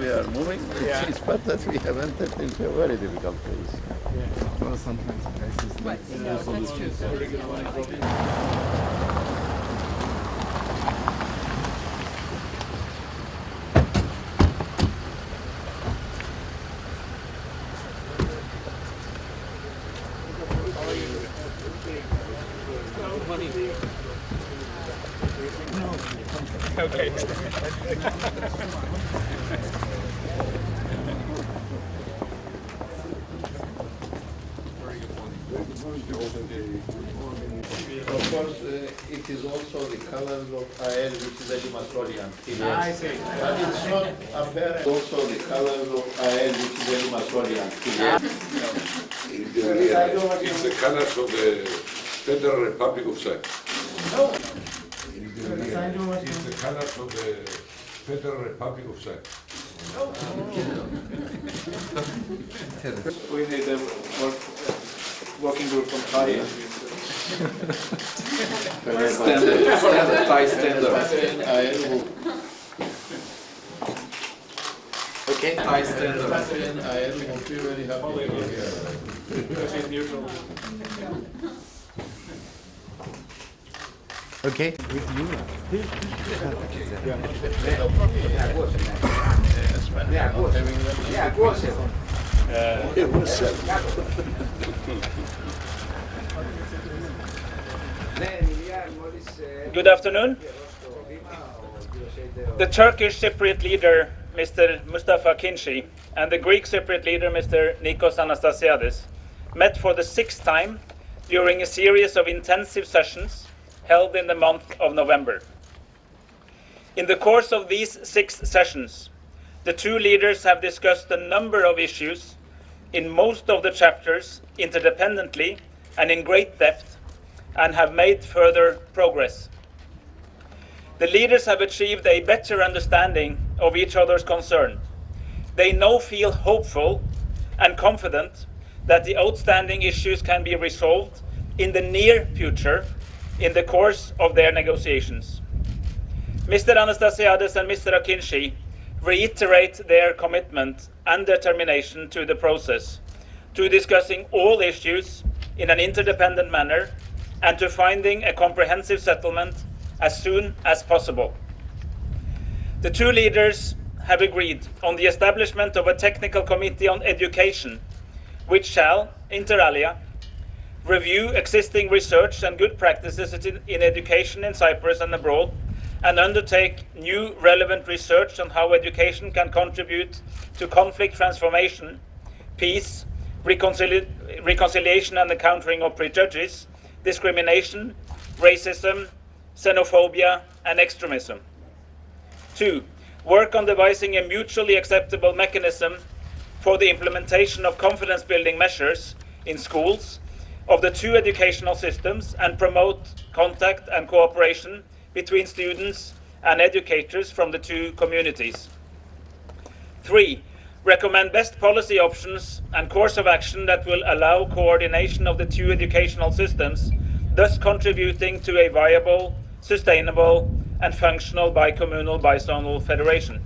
it's good that we are moving. Yeah. It's bad that we have entered into a very difficult phase. Well, sometimes crisis Right, no, that's true. Okay. Of course, uh, it is also the colors of AEL, which is a Limassolian. Ah, I see. But it's not apparent. Also the colors of AEL, which is a Limassolian. It's the colors of the Federal Republic of Cyprus. It's the colors of the Federal Republic of Cyprus. We need a work, working group on stand up, stand Okay, Ty, stand Okay. Yeah, of course. Yeah, of course. Yeah, of course. Good afternoon. The Turkish Cypriot leader, Mr. Mustafa Kinci, and the Greek Cypriot leader, Mr. Nikos Anastasiadis, met for the sixth time during a series of intensive sessions held in the month of November. In the course of these six sessions, the two leaders have discussed a number of issues in most of the chapters interdependently and in great depth and have made further progress. The leaders have achieved a better understanding of each other's concern. They now feel hopeful and confident that the outstanding issues can be resolved in the near future in the course of their negotiations. Mr. Anastasiades and Mr. Akinci reiterate their commitment and determination to the process, to discussing all issues in an interdependent manner, and to finding a comprehensive settlement as soon as possible. The two leaders have agreed on the establishment of a technical committee on education, which shall, inter alia, review existing research and good practices in education in Cyprus and abroad, and undertake new relevant research on how education can contribute to conflict transformation, peace, reconcili- reconciliation and the countering of prejudice, discrimination, racism, xenophobia, and extremism. Two, work on devising a mutually acceptable mechanism for the implementation of confidence building measures in schools of the two educational systems and promote contact and cooperation between students and educators from the two communities. Three, recommend best policy options and course of action that will allow coordination of the two educational systems, thus contributing to a viable, sustainable, and functional bicommunal bizonal federation.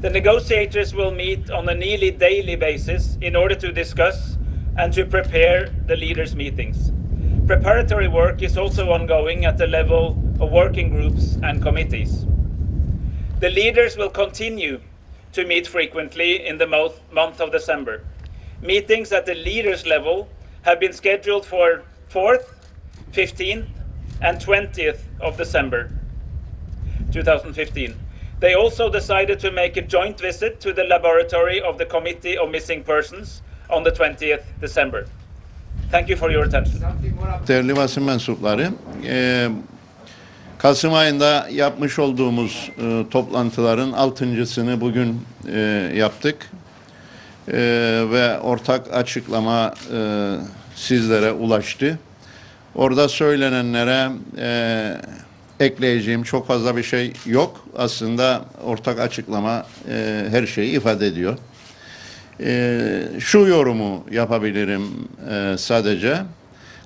The negotiators will meet on a nearly daily basis in order to discuss and to prepare the leaders' meetings. Preparatory work is also ongoing at the level of working groups and committees. The leaders will continue to meet frequently in the mo- month of December. Meetings at the leaders level have been scheduled for 4th, 15th, and 20th of December 2015. They also decided to make a joint visit to the laboratory of the Committee of Missing Persons on the 20th December. Thank you for your attention. Kasım ayında yapmış olduğumuz e, toplantıların altıncısını bugün e, yaptık. E, ve ortak açıklama e, sizlere ulaştı. Orada söylenenlere e, ekleyeceğim çok fazla bir şey yok. Aslında ortak açıklama e, her şeyi ifade ediyor. E, şu yorumu yapabilirim e, sadece.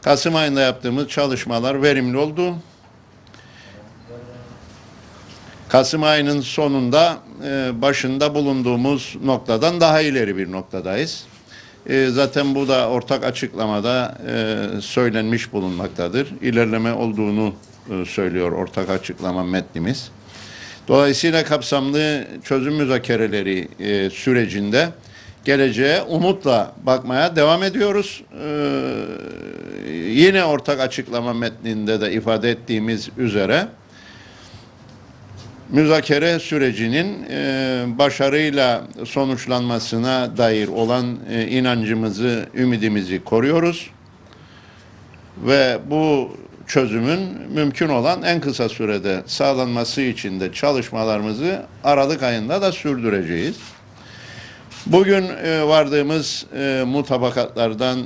Kasım ayında yaptığımız çalışmalar verimli oldu. Kasım ayının sonunda e, başında bulunduğumuz noktadan daha ileri bir noktadayız. E, zaten bu da ortak açıklamada e, söylenmiş bulunmaktadır. İlerleme olduğunu e, söylüyor ortak açıklama metnimiz. Dolayısıyla kapsamlı çözüm müzakereleri e, sürecinde geleceğe umutla bakmaya devam ediyoruz. Ee, yine ortak açıklama metninde de ifade ettiğimiz üzere müzakere sürecinin e, başarıyla sonuçlanmasına dair olan e, inancımızı, ümidimizi koruyoruz. Ve bu çözümün mümkün olan en kısa sürede sağlanması için de çalışmalarımızı Aralık ayında da sürdüreceğiz. Bugün e, vardığımız e, mutabakatlardan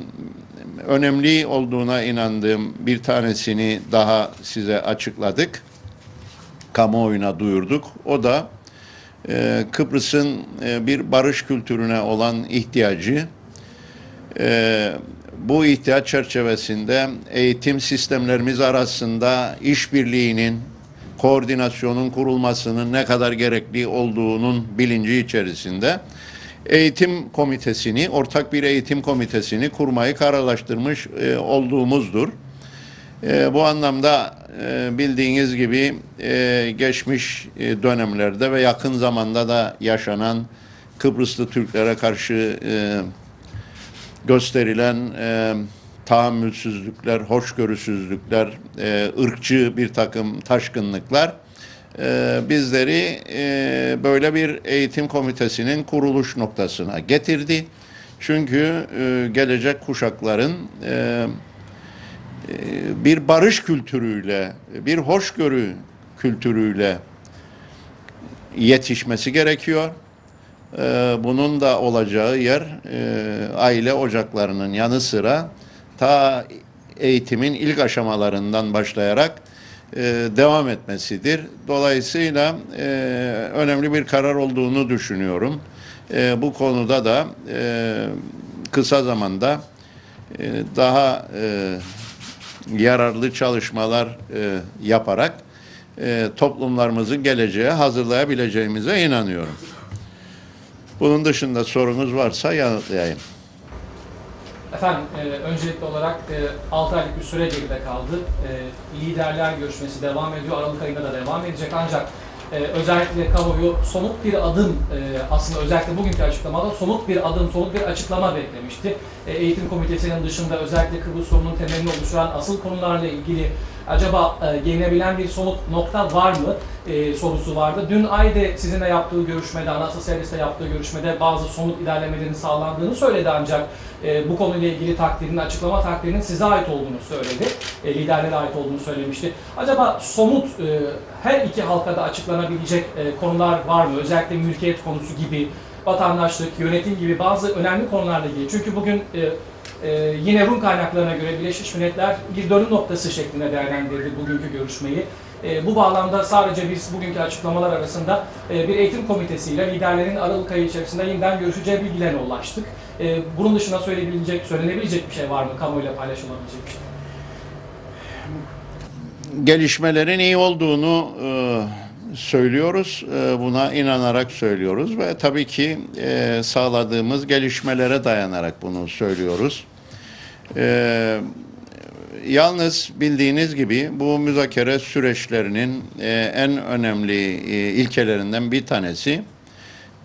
önemli olduğuna inandığım bir tanesini daha size açıkladık. Kamuoyuna duyurduk. O da e, Kıbrıs'ın e, bir barış kültürüne olan ihtiyacı. E, bu ihtiyaç çerçevesinde eğitim sistemlerimiz arasında işbirliğinin, koordinasyonun kurulmasının ne kadar gerekli olduğunun bilinci içerisinde eğitim komitesini, ortak bir eğitim komitesini kurmayı kararlaştırmış e, olduğumuzdur. E, bu anlamda e, bildiğiniz gibi e, geçmiş e, dönemlerde ve yakın zamanda da yaşanan Kıbrıslı Türklere karşı e, gösterilen e, tahammülsüzlükler, hoşgörüsüzlükler, ırkçı bir takım taşkınlıklar bizleri böyle bir eğitim komitesinin kuruluş noktasına getirdi. Çünkü gelecek kuşakların e, bir barış kültürüyle, bir hoşgörü kültürüyle yetişmesi gerekiyor. Ee, Bunun da olacağı yer e, aile ocaklarının yanı sıra ta eğitimin ilk aşamalarından başlayarak e, devam etmesidir. Dolayısıyla e, önemli bir karar olduğunu düşünüyorum. E, Bu konuda da e, kısa zamanda e, daha e, yararlı çalışmalar e, yaparak e, toplumlarımızı geleceğe hazırlayabileceğimize inanıyorum. Bunun dışında sorunuz varsa yanıtlayayım. Efendim, e, öncelikli olarak e, 6 aylık bir süre geride kaldı. E, liderler görüşmesi devam ediyor. Aralık ayında da devam edecek. Ancak e, özellikle kamuoyu somut bir adım, e, aslında özellikle bugünkü açıklamada somut bir adım, somut bir açıklama beklemişti. E, eğitim komitesinin dışında özellikle Kıbrıs sorunun temelini oluşturan asıl konularla ilgili acaba e, gelinebilen bir somut nokta var mı e, sorusu vardı. Dün Ayde sizinle yaptığı görüşmede, Anasıl Servis'te yaptığı görüşmede bazı somut ilerlemelerin sağlandığını söyledi ancak e, bu konuyla ilgili takdirinin, açıklama takdirinin size ait olduğunu söyledi. E, liderlere ait olduğunu söylemişti. Acaba somut e, her iki halkada açıklanabilecek e, konular var mı? Özellikle mülkiyet konusu gibi, vatandaşlık, yönetim gibi bazı önemli konularla ilgili. Çünkü bugün e, ee, yine Rum kaynaklarına göre Birleşmiş Milletler bir dönüm noktası şeklinde değerlendirdi bugünkü görüşmeyi. Ee, bu bağlamda sadece biz bugünkü açıklamalar arasında e, bir eğitim komitesiyle liderlerin Aralık ayı içerisinde yeniden görüşeceği bilgilerine ulaştık. Ee, bunun dışında söyleyebilecek, söylenebilecek bir şey var mı? Kamuoyuyla paylaşılabilecek bir şey. gelişmelerin iyi olduğunu e, söylüyoruz. E, buna inanarak söylüyoruz ve tabii ki e, sağladığımız gelişmelere dayanarak bunu söylüyoruz. E, yalnız bildiğiniz gibi bu müzakere süreçlerinin e, en önemli e, ilkelerinden bir tanesi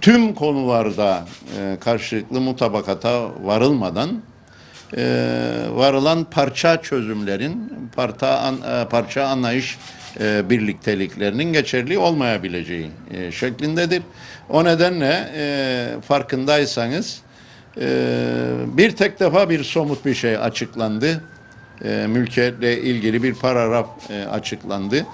tüm konularda e, karşılıklı mutabakata varılmadan e, varılan parça çözümlerin, parça, an, e, parça anlayış e, birlikteliklerinin geçerli olmayabileceği e, şeklindedir. O nedenle e, farkındaysanız e, bir tek defa bir somut bir şey açıklandı. E, mülkiyetle ilgili bir paragraf e, açıklandı.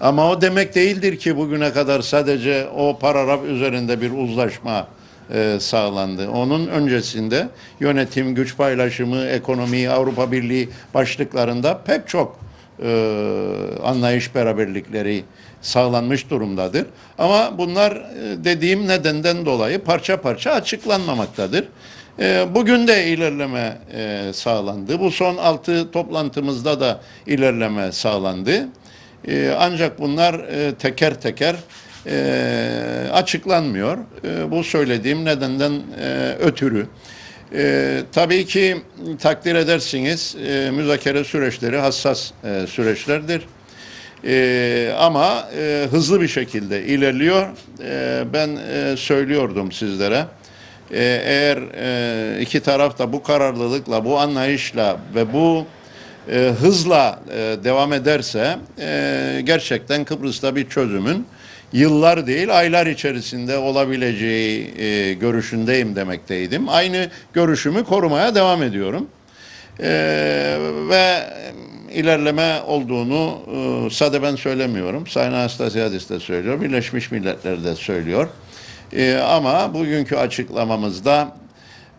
Ama o demek değildir ki bugüne kadar sadece o paragraf üzerinde bir uzlaşma e, sağlandı. Onun öncesinde yönetim, güç paylaşımı, ekonomi, Avrupa Birliği başlıklarında pek çok e, anlayış beraberlikleri sağlanmış durumdadır. Ama bunlar e, dediğim nedenden dolayı parça parça açıklanmamaktadır. E, Bugün de ilerleme e, sağlandı. Bu son altı toplantımızda da ilerleme sağlandı. E, Ancak bunlar e, teker teker e, açıklanmıyor. E, bu söylediğim nedenden e, ötürü. E, tabii ki takdir edersiniz e, müzakere süreçleri hassas e, süreçlerdir. E, ama e, hızlı bir şekilde ilerliyor. E, ben e, söylüyordum sizlere. E, eğer e, iki taraf da bu kararlılıkla, bu anlayışla ve bu e, hızla e, devam ederse gerçekten Kıbrıs'ta bir çözümün yıllar değil aylar içerisinde olabileceği görüşündeyim demekteydim. Aynı görüşümü korumaya devam ediyorum. Ve ilerleme olduğunu e, sade ben söylemiyorum. Sayın Anastasiadis de söylüyor. Birleşmiş Milletler de söylüyor. E, ama bugünkü açıklamamızda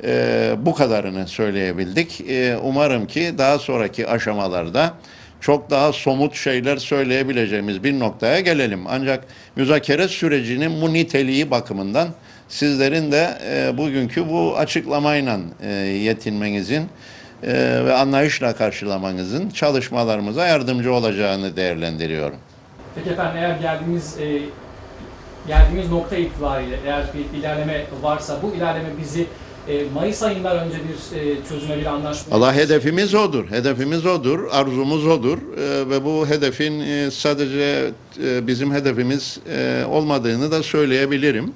e, bu kadarını söyleyebildik. E, umarım ki daha sonraki aşamalarda çok daha somut şeyler söyleyebileceğimiz bir noktaya gelelim. Ancak müzakere sürecinin bu niteliği bakımından sizlerin de e, bugünkü bu açıklamayla e, yetinmenizin e, ve anlayışla karşılamanızın çalışmalarımıza yardımcı olacağını değerlendiriyorum. Peki efendim eğer geldiğimiz e, geldiğimiz nokta itibariyle eğer bir ilerleme varsa bu ilerleme bizi e, Mayıs ayından önce bir e, çözüme bir anlaşma Allah hedefimiz odur. Hedefimiz odur. Arzumuz odur. Ee, ve bu hedefin e, sadece e, bizim hedefimiz e, olmadığını da söyleyebilirim.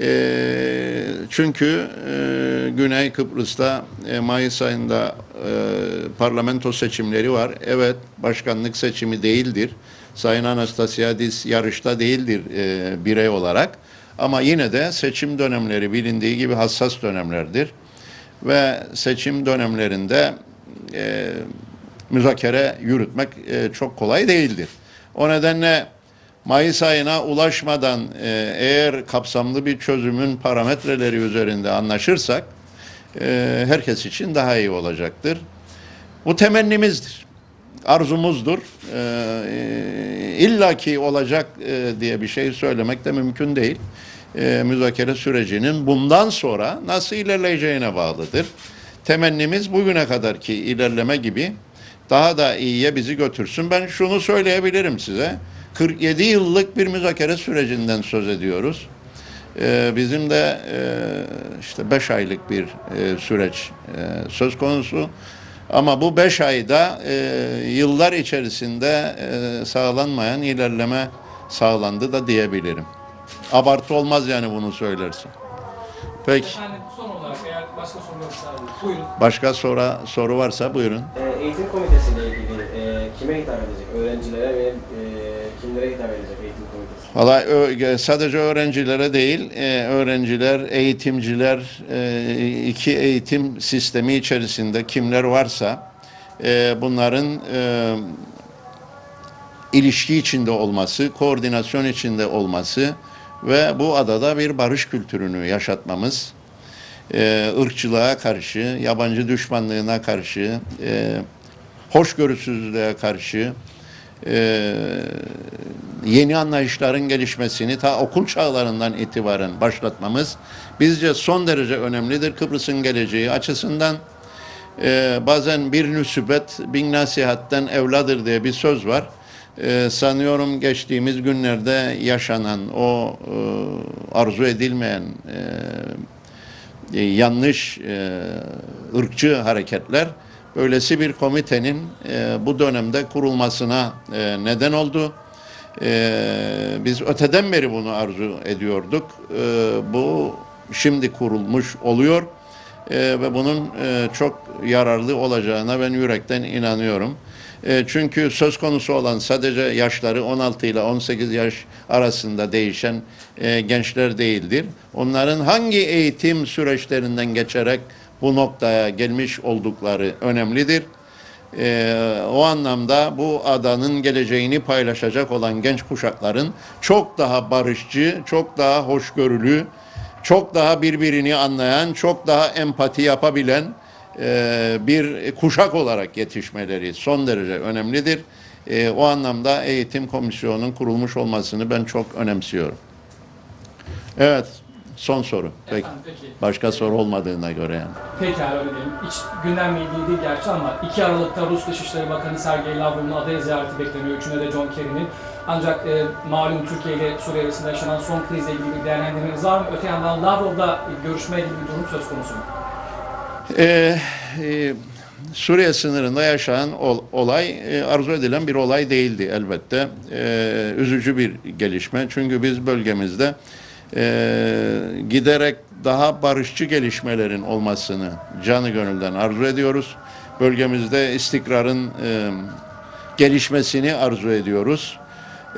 E, çünkü e, Güney Kıbrıs'ta e, Mayıs ayında e, parlamento seçimleri var. Evet, başkanlık seçimi değildir. Sayın Anastasiadis yarışta değildir e, birey olarak. Ama yine de seçim dönemleri bilindiği gibi hassas dönemlerdir ve seçim dönemlerinde e, müzakere yürütmek e, çok kolay değildir. O nedenle Mayıs ayına ulaşmadan e, eğer kapsamlı bir çözümün parametreleri üzerinde anlaşırsak e, herkes için daha iyi olacaktır. Bu temennimizdir, arzumuzdur. E, İlla ki olacak e, diye bir şey söylemek de mümkün değil. E, müzakere sürecinin bundan sonra nasıl ilerleyeceğine bağlıdır. Temennimiz bugüne kadarki ilerleme gibi daha da iyiye bizi götürsün. Ben şunu söyleyebilirim size. 47 yıllık bir müzakere sürecinden söz ediyoruz. Ee, bizim de e, işte 5 aylık bir e, süreç e, söz konusu. Ama bu 5 ayda e, yıllar içerisinde e, sağlanmayan ilerleme sağlandı da diyebilirim. Abartı olmaz yani bunu söylersin. Peki. Efendim son olarak eğer başka soru yoksa buyurun. Başka soru, soru varsa buyurun. Ee, Eğitim komitesiyle ilgili e, kime hitap edecek? Valla sadece öğrencilere değil, e, öğrenciler, eğitimciler, e, iki eğitim sistemi içerisinde kimler varsa e, bunların ilişki içinde olması, koordinasyon içinde olması ve bu adada bir barış kültürünü yaşatmamız, ırkçılığa karşı, yabancı düşmanlığına karşı, hoşgörüsüzlüğe karşı, yeni anlayışların gelişmesini ta okul çağlarından itibaren başlatmamız bizce son derece önemlidir. Kıbrıs'ın geleceği açısından e, bazen bir nüsübet bin nasihatten evladır diye bir söz var. E, sanıyorum geçtiğimiz günlerde yaşanan o e, arzu edilmeyen e, yanlış e, ırkçı hareketler böylesi bir komitenin e, bu dönemde kurulmasına e, neden oldu. E, biz öteden beri bunu arzu ediyorduk. E, bu şimdi kurulmuş oluyor E, ve bunun e, çok yararlı olacağına ben yürekten inanıyorum. E, çünkü söz konusu olan sadece yaşları 16 ile 18 yaş arasında değişen e, gençler değildir. Onların hangi eğitim süreçlerinden geçerek bu noktaya gelmiş oldukları önemlidir. E, o anlamda bu adanın geleceğini paylaşacak olan genç kuşakların çok daha barışçı, çok daha hoşgörülü, çok daha birbirini anlayan, çok daha empati yapabilen e, bir kuşak olarak yetişmeleri son derece önemlidir. E, o anlamda eğitim komisyonunun kurulmuş olmasını ben çok önemsiyorum. Evet, son soru. Peki. Efendim, peki. Başka soru olmadığına göre yani. Pekala öyle diyelim. Hiç gündemle ilgili değil gerçi ama 2 Aralık'ta Rus Dışişleri Bakanı Sergey Lavrov'un adaya ziyareti bekleniyor. Üçüne de John Kerry'nin. Ancak e, malum Türkiye ile Suriye arasında yaşanan son krizle ilgili bir değerlendirmeniz var mı? Öte yandan Lavrov'la görüşme gibi bir durum söz konusu mu? Ee, e, Suriye sınırında yaşanan ol- olay e, arzu edilen bir olay değildi elbette. Ee, üzücü bir gelişme. Çünkü biz bölgemizde e, giderek daha barışçı gelişmelerin olmasını canı gönülden arzu ediyoruz. Bölgemizde istikrarın e, gelişmesini arzu ediyoruz.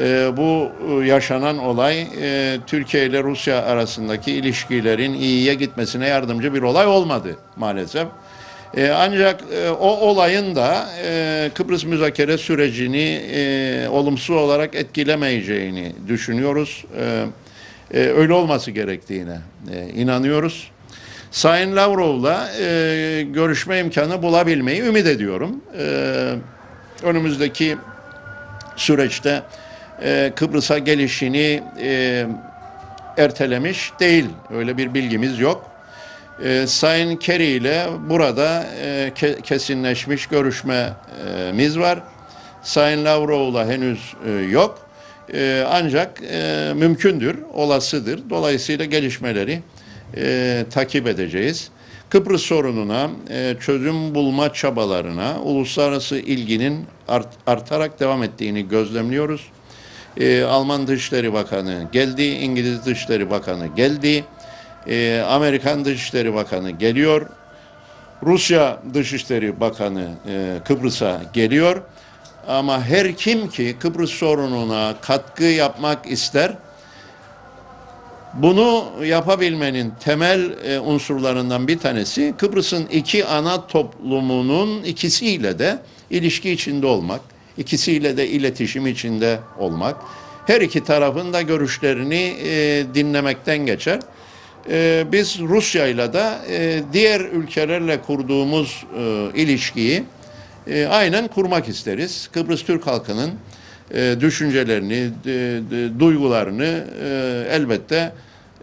Ee, bu e, yaşanan olay e, Türkiye ile Rusya arasındaki ilişkilerin iyiye gitmesine yardımcı bir olay olmadı maalesef. E, ancak e, o olayın da e, Kıbrıs müzakere sürecini e, olumsuz olarak etkilemeyeceğini düşünüyoruz. E, e, öyle olması gerektiğine e, inanıyoruz. Sayın Lavrov'la e, görüşme imkanı bulabilmeyi ümit ediyorum. E, önümüzdeki süreçte e, Kıbrıs'a gelişini e, ertelemiş değil. Öyle bir bilgimiz yok. E, Sayın Kerry ile burada e, ke- kesinleşmiş görüşmemiz var. Sayın Lavrov'la henüz e, yok. E, ancak e, mümkündür, olasıdır. Dolayısıyla gelişmeleri e, takip edeceğiz. Kıbrıs sorununa, e, çözüm bulma çabalarına uluslararası ilginin art- artarak devam ettiğini gözlemliyoruz. E, Alman Dışişleri Bakanı geldi, İngiliz Dışişleri Bakanı geldi, e, Amerikan Dışişleri Bakanı geliyor, Rusya Dışişleri Bakanı e, Kıbrıs'a geliyor. Ama her kim ki Kıbrıs sorununa katkı yapmak ister, bunu yapabilmenin temel e, unsurlarından bir tanesi Kıbrıs'ın iki ana toplumunun ikisiyle de ilişki içinde olmak, ikisiyle de iletişim içinde olmak, her iki tarafın da görüşlerini e, dinlemekten geçer. E, biz Rusya ile de e, diğer ülkelerle kurduğumuz e, ilişkiyi e, aynen kurmak isteriz. Kıbrıs Türk halkının e, düşüncelerini, de- de- duygularını e, elbette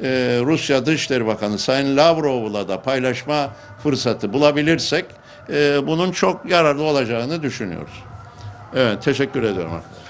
e, Rusya Dışişleri Bakanı Sayın Lavrov'la da paylaşma fırsatı bulabilirsek e, bunun çok yararlı olacağını düşünüyoruz. Evet, teşekkür ediyorum arkadaşlar.